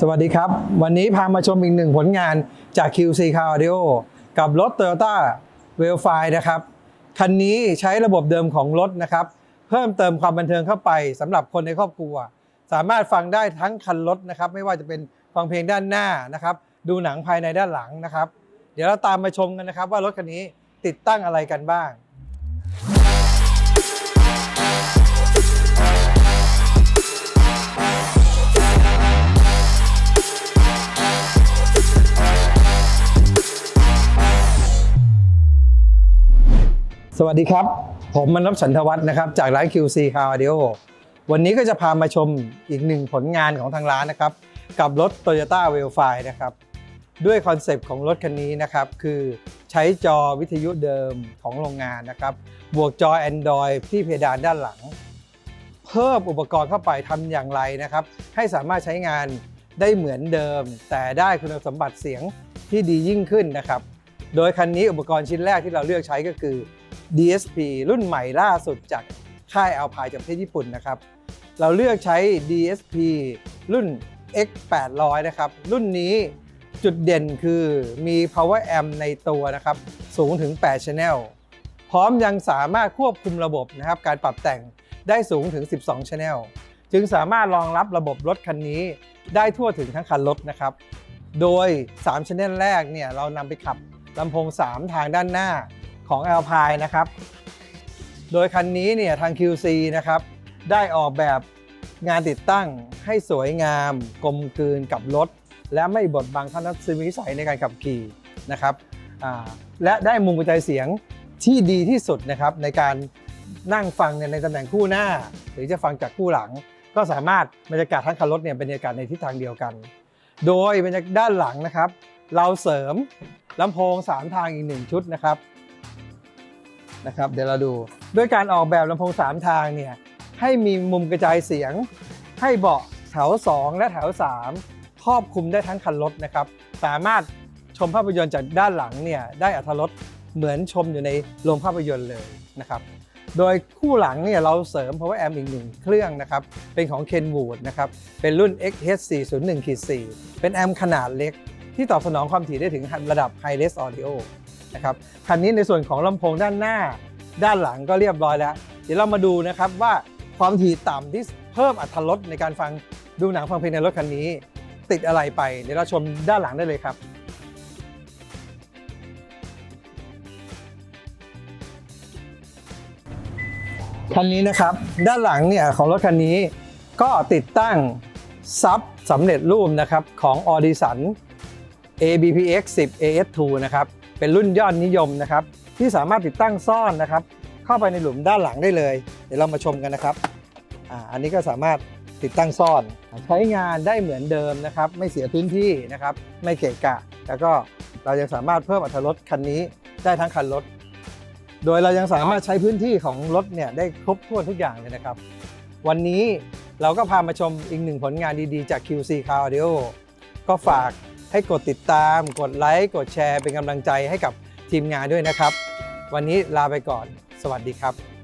สวัสดีครับ วันนี้พามาชมอีกหนึ่งผลงานจาก QC Car Audio กับรถ Toyota w e l f i นะครับ คันนี้ใช้ระบบเดิมของรถนะครับ เพิ่มเติมความบันเทิงเข้าไปสำหรับคนในครอบครัว สามารถฟังได้ทั้งคันรถนะครับ ไม่ว่าจะเป็นฟังเพลงด้านหน้านะครับ ดูหนังภายในด้านหลังนะครับ เดี๋ยวเราตามมาชมกันนะครับว่ารถคันนี้ติดตั้งอะไรกันบ้าง สวัสดีครับ ผมมนพฉันทวัฒน์นะครับ จากร้าน QC Car Audio วันนี้ก็จะพามาชมอีกหนึ่งผลงานของทางร้านนะครับ กับรถ Toyota w e l f i นะครับ ด้วยคอนเซปต์ของรถคันนี้นะครับ คือใช้จอวิทยุเดิมของโรงงานนะครับ บวกจอ Android ที่เพดานด้านหลัง เพิ่มอุปกรณ์เข้าไปทำอย่างไรนะครับ ให้สามารถใช้งานได้เหมือนเดิม แต่ได้คุณสมบัติเสียงที่ดียิ่งขึ้นนะครับ โดยคันนี้อุปกรณ์ชิ้นแรกที่เราเลือกใช้ก็คือ DSP รุ่นใหม่ล่าสุดจากค่าย Alpine จากประเทศญี่ปุ่นนะครับ เราเลือกใช้ DSP รุ่น X 800นะครับ รุ่นนี้จุดเด่นคือมี Power Amp ในตัวนะครับ สูงถึง 8 Channel พร้อมยังสามารถควบคุมระบบนะครับ การปรับแต่งได้สูงถึง 12 Channel จึงสามารถรองรับระบบรถคันนี้ได้ทั่วถึงทั้งคันรถนะครับ โดย 3 Channel แรกเนี่ยเรานำไปขับ ลำโพง 3 ทางด้านหน้าของ Alpine นะครับ โดยคันนี้เนี่ยทาง QC นะครับ ได้ออกแบบงานติดตั้งให้สวยงาม กลมกลืนกับรถ และไม่บดบังทัศนวิสัยในการขับขี่นะครับและได้มุมกระจายเสียงที่ดีที่สุดนะครับในการนั่งฟังในตำแหน่งคู่หน้า หรือจะฟังจากคู่หลัง ก็สามารถบรรยากาศทั้งคันรถเนี่ยเป็นบรรยากาศในทิศทางเดียวกัน โดยบรรยากาศด้านหลังนะครับ เราเสริม ลำโพง 3 ทางอีก 1 ชุดนะครับนะครับ เดี๋ยวเราดูด้วยการออกแบบลำโพง 3 ทางเนี่ยให้มีมุมกระจายเสียง ให้เบาะแถว 2 และแถว 3 ครอบคลุมได้ทั้งคันรถนะครับ สามารถชมภาพยนตร์จากด้านหลังเนี่ยได้อัตรถรสเหมือนชมอยู่ในโรงภาพยนตร์เลยนะครับโดยคู่หลังเนี่ยเราเสริม power amp อีกหนึ่งเครื่องนะครับ เป็นของ Kenwood นะครับ เป็นรุ่น XH401-4 เป็นแอมป์ขนาดเล็ก ที่ตอบสนองความถี่ได้ถึงระดับ High Res Audio นะครับคันนี้ในส่วนของลำโพงด้านหน้า ด้านหลังก็เรียบร้อยแล้ว เดี๋ยวเรามาดูนะครับว่าความถี่ต่ำที่เพิ่มอัตรรสในการฟังดูหนังฟังเพลงในรถคันนี้ ติดอะไรไป เดี๋ยวเราชมด้านหลังได้เลยครับคันนี้นะครับด้านหลังเนี่ยของรถคันนี้ก็ติดตั้งซับสำเร็จรูปนะครับของ Audison ABPX 10 AS2 นะครับเป็นรุ่นยอดนิยมนะครับที่สามารถติดตั้งซ่อนนะครับเข้าไปในหลุมด้านหลังได้เลย เดี๋ยวเรามาชมกันนะครับอ่าอันนี้ก็สามารถติดตั้งซ่อน ใช้งานได้เหมือนเดิมนะครับไม่เสียพื้นที่นะครับไม่เกะกะ แล้วก็เรายังสามารถเพิ่มอัตรถรสคันนี้ได้ทั้งคันรถ โดยเรายังสามารถใช้พื้นที่ของรถเนี่ยได้ครบถ้วนทุกอย่างเลยนะครับ วันนี้เราก็พามาชมอีกหนึ่งผลงานดีๆ จาก QC Car Audio ก็ฝาก ให้กดติดตาม กดไลค์กดแชร์เป็นกำลังใจให้กับทีมงานด้วยนะครับ วันนี้ลาไปก่อน สวัสดีครับ